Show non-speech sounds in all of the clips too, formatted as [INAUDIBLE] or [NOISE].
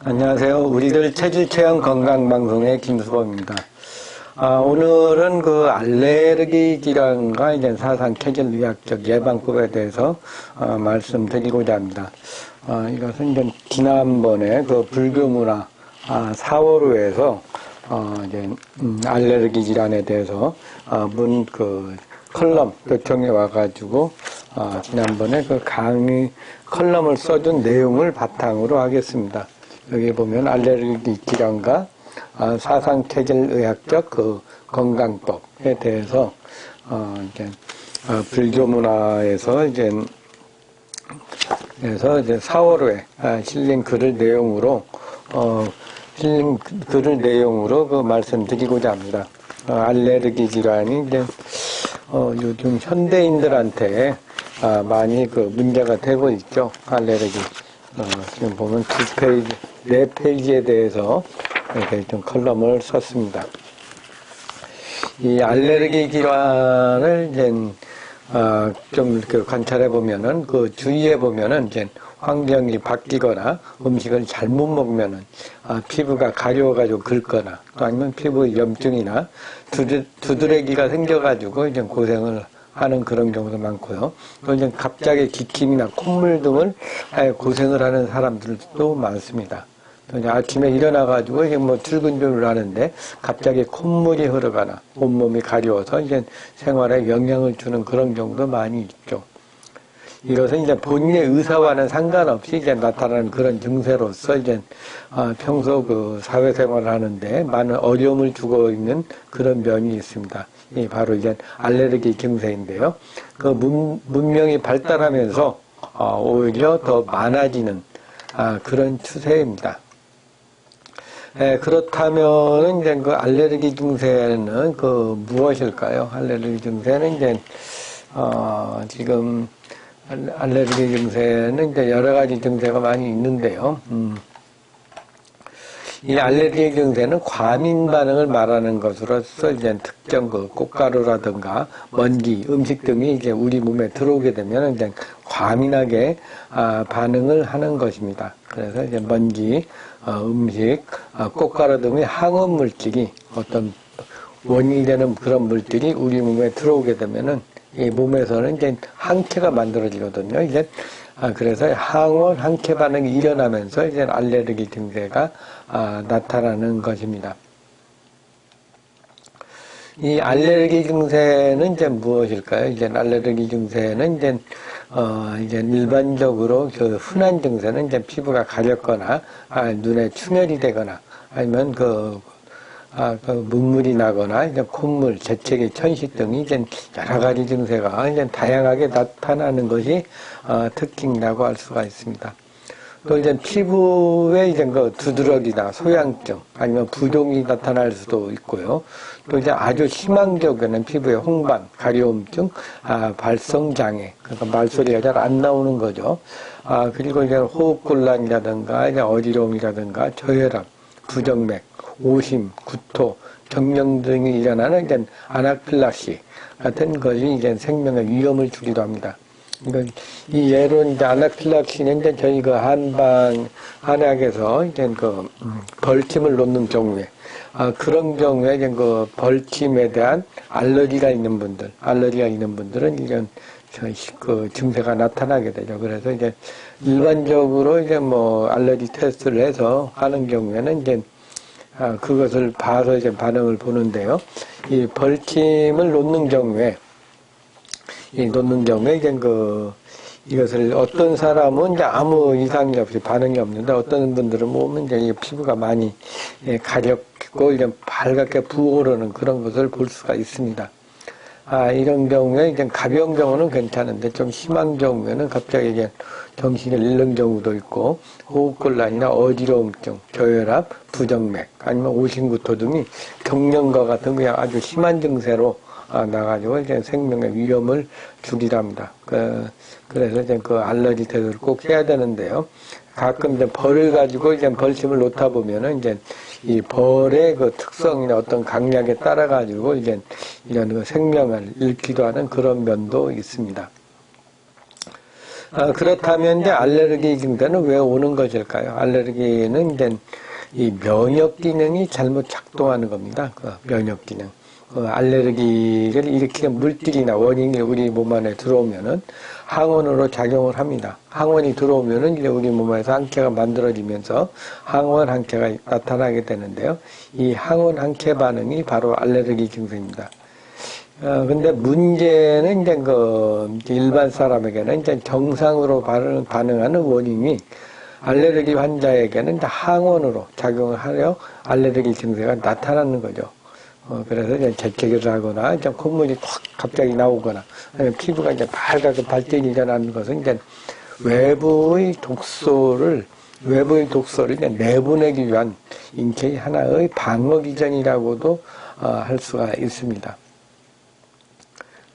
안녕하세요. 우리들 체질 체험 건강 방송의 김수범입니다. 아, 오늘은 그 알레르기 질환과 이제 사상 체질 의학적 예방법에 대해서 어, 말씀드리고자 합니다. 어, 이것은 이제 지난번에 그 불교 문화 아, 4월호에서 어, 이제 음, 알레르기 질환에 대해서 어, 문그 컬럼 요청에 와가지고 어, 지난번에 그 강의 컬럼을 써준 내용을 바탕으로 하겠습니다. 여기 보면 알레르기 질환과 아, 사상 체질 의학적 그 건강법에 대해서 어 이제 어, 불교 문화에서 이제 그래서 이제 4월호에 아, 실린 글을 내용으로 어 실린 글을 내용으로 그 말씀드리고자 합니다. 어, 알레르기 질환이 이제 어, 요즘 현대인들한테 아, 많이 그 문제가 되고 있죠. 알레르기. 어, 지금 보면 두 페이지, 네 페이지에 대해서 이렇게 좀 컬럼을 썼습니다. 이 알레르기 질환을 이제 어, 좀 이렇게 관찰해 보면은 그 주위에 보면은 이제 환경이 바뀌거나 음식을 잘못 먹으면은 아, 피부가 가려워가지고 긁거나 또 아니면 피부 염증이나 두드, 두드레기가 생겨가지고 이제 고생을 하는 그런 경우도 많고요. 또 이제 갑자기 기침이나 콧물 등을 고생을 하는 사람들도 많습니다. 또 이제 아침에 일어나가지고 이제 뭐 출근 준비를 하는데 갑자기 콧물이 흐르거나 온몸이 가려워서 이제 생활에 영향을 주는 그런 경우도 많이 있죠. 이것은 이제 본인의 의사와는 상관없이 이제 나타나는 그런 증세로서 이제 아, 평소 그 사회생활을 하는데 많은 어려움을 주고 있는 그런 면이 있습니다. 이 바로 이제 알레르기 증세인데요. 그 문, 문명이 발달하면서 어, 오히려 더 많아지는 아, 그런 추세입니다. 예, 그렇다면 이제 그 알레르기 증세는 그 무엇일까요? 알레르기 증세는 이제 어, 지금 알- 알레르기 증세는 이제 여러 가지 증세가 많이 있는데요. 음. 이 알레르기 증세는 과민 반응을 말하는 것으로서 이제 특정 그 꽃가루라든가 먼지, 음식 등이 이제 우리 몸에 들어오게 되면 이제 과민하게 아, 반응을 하는 것입니다. 그래서 이제 먼지, 어, 음식, 어, 꽃가루 등의 항원 물질이 어떤 원인이 되는 그런 물질이 우리 몸에 들어오게 되면은 이 몸에서는 이제 항체가 만들어지거든요. 이제 아, 그래서 항원 항체 반응이 일어나면서 이제 알레르기 증세가 아, 나타나는 것입니다. 이 알레르기 증세는 이제 무엇일까요? 이제 알레르기 증세는 이제 어 이제 일반적으로 그 흔한 증세는 이제 피부가 가렵거나 아, 눈에 충혈이 되거나 아니면 그 아, 그 눈물이 나거나 이제 콧물, 재채기, 천식 등이 이제 여러 가지 증세가 이제 다양하게 나타나는 것이 어, 특징이라고 할 수가 있습니다. 또 이제 피부에 이제 그 두드러기나 소양증 아니면 부종이 나타날 수도 있고요. 또 이제 아주 심한 경우에는 피부에 홍반, 가려움증, 아, 발성 장애, 그러니까 말소리가 잘 안 나오는 거죠. 아, 그리고 이제 호흡곤란이라든가 이제 어지러움이라든가 저혈압, 부정맥, 오심, 구토, 정령 등이 일어나는 이제 아나필락시 같은 것이 이제 생명의 위험을 주기도 합니다. 이 예로 이제 아나필락시는 저희 그 한방 한약에서 이제 그 음, 벌침을 놓는 경우에 아, 그런 경우에 이제 그 벌침에 대한 알러지가 있는 분들, 알러지가 있는 분들은 이런 그 증세가 나타나게 되죠. 그래서 이제 일반적으로 이제 뭐 알러지 테스트를 해서 하는 경우에는 이제 아, 그것을 봐서 이제 반응을 보는데요. 이 벌침을 놓는 경우에 이 놓는 경우에 이제 그 이것을 어떤 사람은 이제 아무 이상이 없이 반응이 없는데 어떤 분들은 보면 이제 이 피부가 많이 예, 가렵고 이제 밝게 부어오르는 그런 것을 볼 수가 있습니다. 아, 이런 경우에 이제 가벼운 경우는 괜찮은데 좀 심한 경우에는 갑자기 이제 정신을 잃는 경우도 있고 호흡곤란이나 어지러움증, 저혈압, 부정맥 아니면 오심구토 등이 경련과 같은 그냥 아주 심한 증세로 아, 나가지고 이제 생명의 위험을 합니다. 그, 그래서 이제 그 알러지 테스트를 꼭 해야 되는데요. 가끔 이제 벌을 가지고 이제 벌침을 놓다 보면은 이제 이 벌의 그 특성이나 어떤 강약에 따라 가지고 이제 이런 그 생명을 잃기도 하는 그런 면도 있습니다. 아, 그렇다면 이제 알레르기 증세는 왜 오는 것일까요? 알레르기는 이제 이 면역 기능이 잘못 작동하는 겁니다. 그 면역 기능. 그 알레르기를 일으키는 물질이나 원인이 우리 몸 안에 들어오면은 항원으로 작용을 합니다. 항원이 들어오면은 이제 우리 몸 안에서 항체가 만들어지면서 항원 항체가 나타나게 되는데요. 이 항원 항체 반응이 바로 알레르기 증세입니다. 어, 근데 문제는 이제 그 일반 사람에게는 이제 정상으로 반응, 반응하는 원인이 알레르기 환자에게는 항원으로 작용을 하려 알레르기 증세가 나타나는 거죠. 어, 그래서 이제 재채기를 하거나 이제 콧물이 확 갑자기 나오거나 아니면 피부가 이제 밝아서 발진이 일어나는 것은 이제 외부의 독소를 외부의 독소를 이제 내보내기 위한 인체의 하나의 방어 기전이라고도 어, 할 수가 있습니다.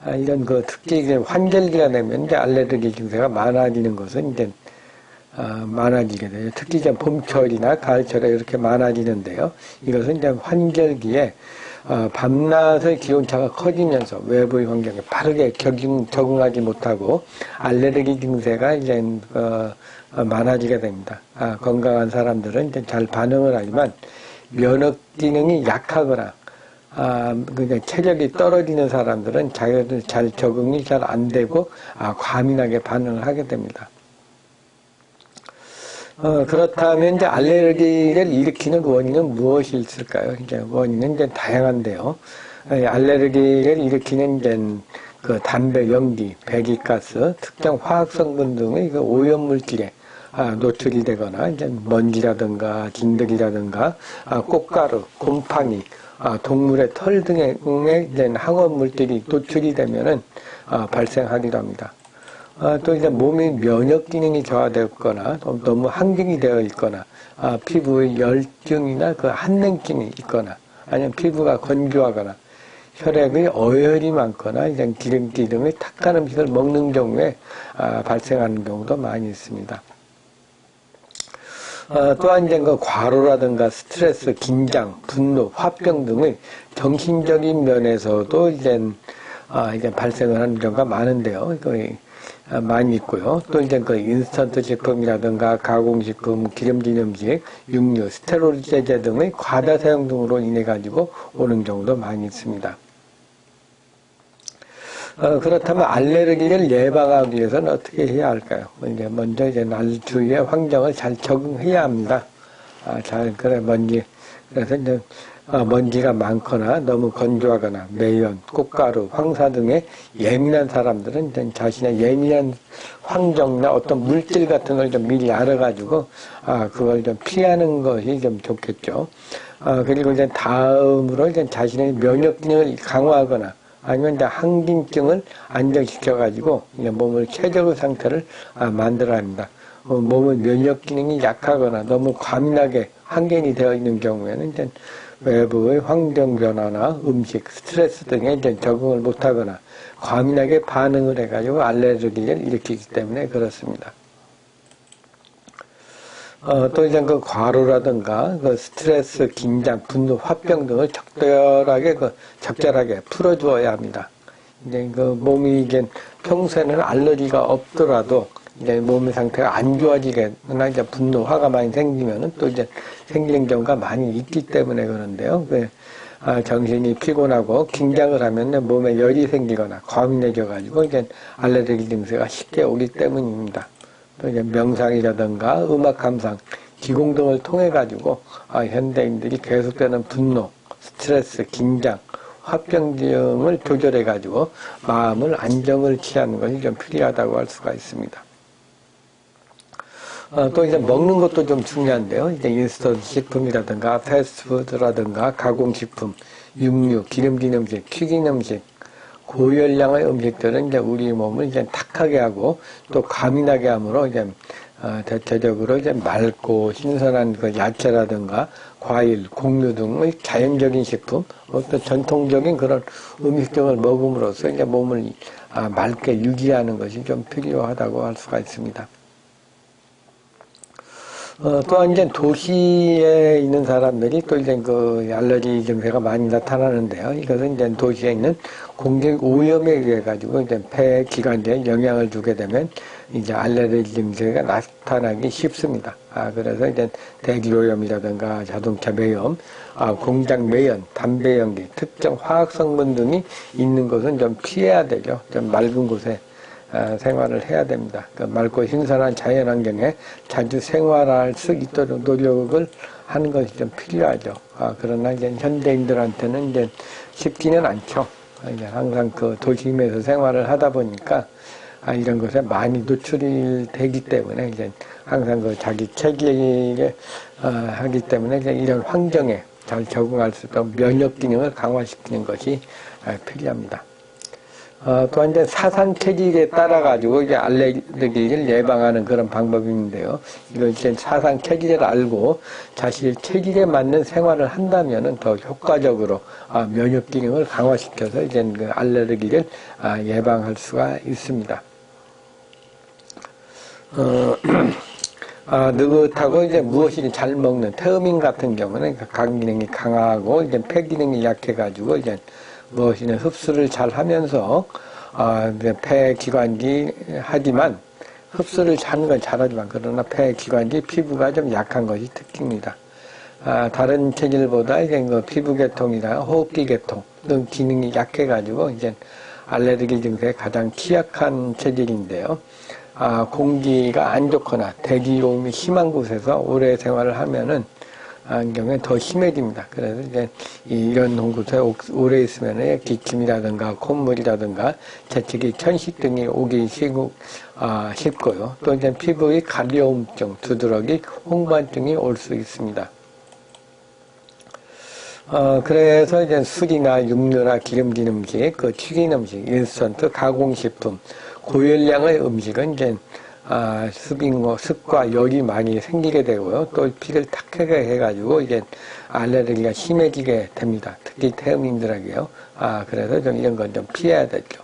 아, 이런 그 특히 이제 환절기가 되면 이제 알레르기 증세가 많아지는 것은 이제 아, 많아지게 돼요. 특히 이제 봄철이나 가을철에 이렇게 많아지는데요. 이것은 이제 환절기에 어, 밤낮의 기온차가 커지면서 외부의 환경에 빠르게 적응, 적응하지 못하고 알레르기 증세가 이제 어, 어, 많아지게 됩니다. 아, 건강한 사람들은 이제 잘 반응을 하지만 면역 기능이 약하거나 아, 그냥 체력이 떨어지는 사람들은 자기들 잘 적응이 잘 안 되고 아, 과민하게 반응을 하게 됩니다. 어, 그렇다면 이제 알레르기를 일으키는 원인은 무엇이 있을까요? 이제 원인은 이제 다양한데요. 에, 알레르기를 일으키는 이제 그 담배, 연기, 배기가스, 특정 화학 성분 등의 그 오염 물질에 아, 노출이 되거나 이제 먼지라든가 진드기라든가 아, 꽃가루, 곰팡이, 아, 동물의 털 등의 이제 항원 물질이 노출이 되면은 아, 발생하기도 합니다. 아, 또 이제 몸의 면역 기능이 저하되었거나 너무 항균이 되어 있거나 아, 피부의 열증이나 그 한냉증이 있거나 아니면 피부가 건조하거나 혈액의 어혈이 많거나 이제 기름기 등의 탁한 음식을 먹는 경우에 아, 발생하는 경우도 많이 있습니다. 어, 또한 이제 그 과로라든가 스트레스, 긴장, 분노, 화병 등의 정신적인 면에서도 이제 아, 이제 발생을 하는 경우가 많은데요. 아, 많이 있고요. 또 이제 그 인스턴트 식품이라든가 가공식품, 기름진 음식, 육류, 스테로이드 제제 등의 과다 사용 등으로 인해 가지고 오는 경우도 많이 있습니다. 어, 그렇다면 알레르기를 예방하기 위해서는 어떻게 해야 할까요? 이제 먼저 이제 날 주위의 환경을 잘 적응해야 합니다. 아, 잘 그래 먼지 그래서 이제 어, 먼지가 많거나 너무 건조하거나 매연, 꽃가루, 황사 등의 예민한 사람들은 이제 자신의 예민한 환경이나 어떤 물질 같은 걸 좀 미리 알아가지고 아 그걸 좀 피하는 것이 좀 좋겠죠. 아 그리고 이제 다음으로 이제 자신의 면역 기능을 강화하거나 아니면 이제 항진증을 안정시켜 가지고 몸을 최적의 상태를 아, 만들어야 합니다. 어, 몸의 면역 기능이 약하거나 너무 과민하게 항견이 되어 있는 경우에는 이제 외부의 환경 변화나 음식, 스트레스 등에 이제 적응을 못하거나 과민하게 반응을 해가지고 알레르기를 일으키기 때문에 그렇습니다. 어, 또 이제 그 과로라든가 그 스트레스, 긴장, 분노, 화병 등을 적절하게 그 적절하게 풀어주어야 합니다. 이제 그 몸이 이제 평소에는 알러지가 없더라도 이제 몸의 상태가 안 좋아지거나 이제 분노, 화가 많이 생기면은 또 이제 생기는 경우가 많이 있기 때문에 그런데요. 그, 아, 정신이 피곤하고 긴장을 하면 몸에 열이 생기거나 과민해져 가지고 이제 알레르기 증세가 쉽게 오기 때문입니다. 또 이제 명상이라든가 음악 감상, 기공 등을 통해 가지고 아, 현대인들이 계속되는 분노, 스트레스, 긴장, 화병 등을 조절해 가지고 마음을 안정을 취하는 것이 좀 필요하다고 할 수가 있습니다. 어, 또 이제 먹는 것도 좀 중요한데요. 이제 인스턴트 식품이라든가 패스트푸드라든가 가공식품, 육류, 기름진 음식, 튀긴 음식, 고열량의 음식들은 이제 우리 몸을 이제 탁하게 하고 또 과민하게 함으로 이제 어, 대체적으로 이제 맑고 신선한 그 야채라든가 과일, 곡류 등의 자연적인 식품, 어떤 전통적인 그런 음식 등을 먹음으로써 이제 몸을 아, 맑게 유지하는 것이 좀 필요하다고 할 수가 있습니다. 어, 또한 이제 도시에 있는 사람들이 또 이제 그 알러지 증세가 많이 나타나는데요. 이것은 이제 도시에 있는 공기 오염에 의해 가지고 이제 폐 기관지에 영향을 주게 되면 이제 알레르기 증세가 나타나기 쉽습니다. 아, 그래서 이제 대기 오염이라든가 자동차 매염, 아, 공장 매연, 담배 연기, 특정 화학 성분 등이 있는 곳은 좀 피해야 되죠. 좀 맑은 곳에 아, 생활을 해야 됩니다. 그 맑고 신선한 자연 환경에 자주 생활할 수 있도록 노력을 하는 것이 좀 필요하죠. 아, 그러나 이제 현대인들한테는 이제 쉽지는 않죠. 이제 항상 그 도심에서 생활을 하다 보니까 아, 이런 것에 많이 노출이 되기 때문에 이제 항상 그 자기 체계에 어, 하기 때문에 이제 이런 환경에 잘 적응할 수 있도록 면역 기능을 강화시키는 것이 아, 필요합니다. 어, 또한 이제 사상 체질에 따라 가지고 이제 알레르기를 예방하는 그런 방법이 있는데요. 이걸 이제 사상 체질을 알고 자신의 체질에 맞는 생활을 한다면은 더 효과적으로 아, 면역 기능을 강화시켜서 이제 그 알레르기를 아, 예방할 수가 있습니다. 어, [CLEARS THROAT] 아, 느긋하고 이제 무엇이 잘 먹는 태음인 같은 경우는 간 기능이 강하고 이제 폐 기능이 약해가지고 이제 무엇이든 흡수를 잘 하면서 아, 이제 폐 기관지 하지만 흡수를 하는 건 잘하지만 그러나 폐 기관지 피부가 좀 약한 것이 특징입니다. 아, 다른 체질보다 이제 그 피부 계통이나 호흡기 계통 등 기능이 약해가지고 이제 알레르기 증세에 가장 취약한 체질인데요. 아, 공기가 안 좋거나 대기오염이 심한 곳에서 오래 생활을 하면은 안경에 더 심해집니다. 그래서 이제 이런 곳에 오래 있으면 기침이라든가 콧물이라든가 재채기, 천식 등이 오기 쉬고, 아, 쉽고요. 또 이제 피부의 가려움증, 두드러기, 홍반증이 올 수 있습니다. 어, 그래서 이제 술이나 육류나 기름진 음식, 그 튀긴 음식, 인스턴트, 가공식품, 고열량의 음식은 이제 아, 습인 거, 습과 열이 많이 생기게 되고요. 또 피를 탁하게 해가지고 이제 알레르기가 심해지게 됩니다. 특히 태음인들에게요. 아, 그래서 좀 이런 건 좀 피해야 되죠.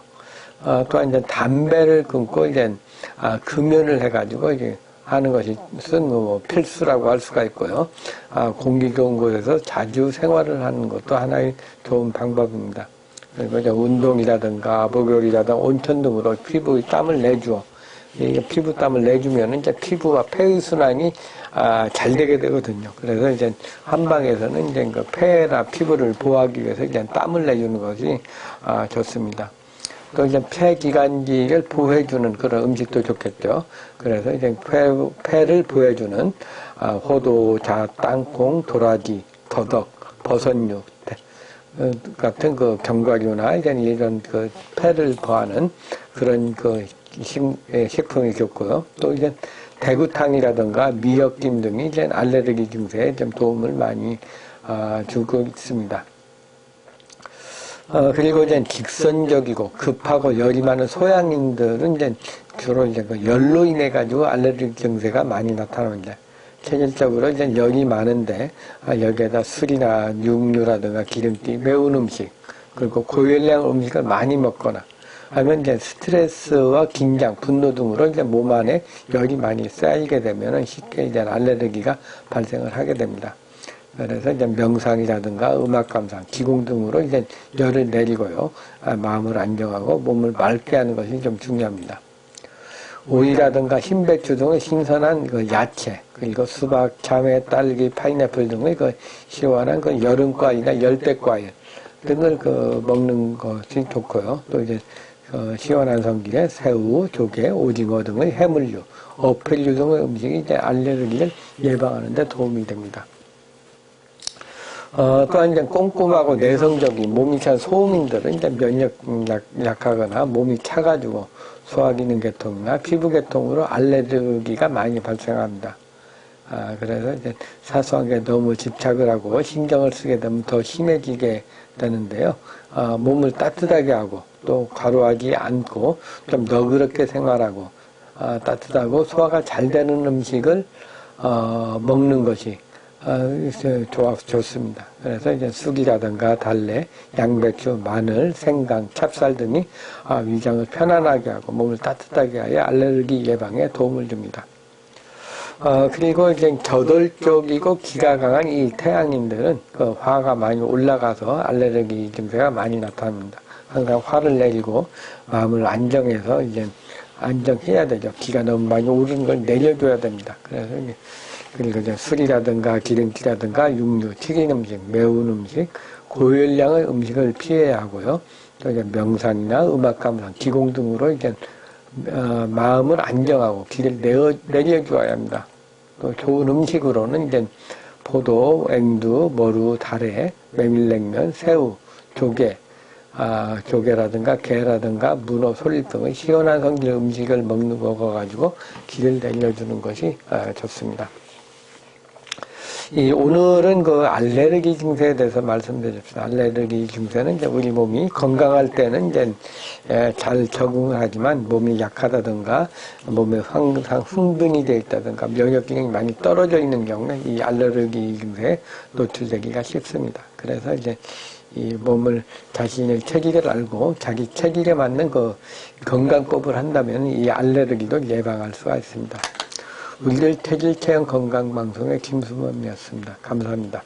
어, 또한 이제 담배를 끊고 이제 아, 금연을 해가지고 이제 하는 것이 쓴뭐 필수라고 할 수가 있고요. 아, 공기 좋은 곳에서 자주 생활을 하는 것도 하나의 좋은 방법입니다. 그리고 이제 운동이라든가 목욕이라든가 온천 등으로 피부의 땀을 내주어 이 피부 땀을 내주면 이제 피부와 폐의 순환이 아, 잘 되게 되거든요. 그래서 이제 한방에서는 이제 그 폐나 피부를 보호하기 위해서 이제 땀을 내주는 것이 아, 좋습니다. 또 이제 폐기관지를 보호해주는 그런 음식도 좋겠죠. 그래서 이제 폐, 폐를 보호해주는 아, 호두자, 땅콩, 도라지, 더덕, 버섯류 어, 같은 그 견과류나 이런 이런 그 폐를 보하는 그런 그 식, 예, 식품이 좋고요. 또 이제 대구탕이라든가 미역김 등이 이제 알레르기 증세에 좀 도움을 많이 어, 주고 있습니다. 어, 그리고 이제 직선적이고 급하고 열이 많은 소양인들은 이제 주로 이제 그 열로 인해 가지고 알레르기 증세가 많이 나타납니다. 체질적으로 이제 열이 많은데 아, 여기에다 술이나 육류라든가 기름기, 매운 음식 그리고 고열량 음식을 많이 먹거나 하면 이제 스트레스와 긴장, 분노 등으로 이제 몸 안에 열이 많이 쌓이게 되면은 쉽게 이제 알레르기가 발생을 하게 됩니다. 그래서 이제 명상이라든가 음악 감상, 기공 등으로 이제 열을 내리고요. 아, 마음을 안정하고 몸을 맑게 하는 것이 좀 중요합니다. 오이라든가 흰배추 등의 신선한 그 야채, 그리고 수박, 참외, 딸기, 파인애플 등의 그 시원한 그 여름과일이나 열대과일 등을 그 먹는 것이 좋고요. 또 이제 어, 시원한 성질의 새우, 조개, 오징어 등의 해물류, 어패류 등의 음식이 이제 알레르기를 예방하는 데 도움이 됩니다. 어, 또한 이제 꼼꼼하고 내성적인 몸이 찬 소음인들은 이제 면역 약, 약하거나 몸이 차가지고 소화기능 계통이나 피부 계통으로 알레르기가 많이 발생합니다. 아, 그래서 이제 사소한 게 너무 집착을 하고 신경을 쓰게 되면 더 심해지게 되는데요. 아, 몸을 따뜻하게 하고 또 과로하지 않고 좀 너그럽게 생활하고 어, 따뜻하고 소화가 잘 되는 음식을 어, 먹는 것이 어, 좋아 좋습니다. 그래서 이제 쑥이라든가 달래, 양배추, 마늘, 생강, 찹쌀 등이 아, 위장을 편안하게 하고 몸을 따뜻하게 하여 알레르기 예방에 도움을 줍니다. 어, 그리고 이제 저돌적이고 기가 강한 이 태양인들은 그 화가 많이 올라가서 알레르기 증세가 많이 나타납니다. 항상 화를 내리고 마음을 안정해서 이제 안정해야 되죠. 기가 너무 많이 오르는 걸 내려줘야 됩니다. 그래서 그리고 이제 술이라든가 기름기라든가 육류, 튀긴 음식, 매운 음식, 고열량의 음식을 피해야 하고요. 또 이제 명상이나 음악 감상, 기공 등으로 이제 어, 마음을 안정하고 기를 내어, 내려주어야 합니다. 또 좋은 음식으로는 이제 포도, 앵두, 머루, 다래, 메밀냉면, 새우, 조개, 아, 조개라든가 게라든가 문어, 솔 등의 시원한 성질 음식을 먹는 거 가지고 기를 내려주는 것이 아, 좋습니다. 이 오늘은 그 알레르기 증세에 대해서 말씀드렸습니다. 알레르기 증세는 이제 우리 몸이 건강할 때는 이제 에, 잘 적응을 하지만 몸이 약하다든가 몸에 항상 흥분이 되어 있다든가 면역 기능이 많이 떨어져 있는 경우에 이 알레르기 증세에 노출되기가 쉽습니다. 그래서 이제 이 몸을 자신의 체질을 알고 자기 체질에 맞는 그 건강법을 한다면 이 알레르기도 예방할 수가 있습니다. 우리들 체질 체형 건강 방송의 김수범이었습니다. 감사합니다.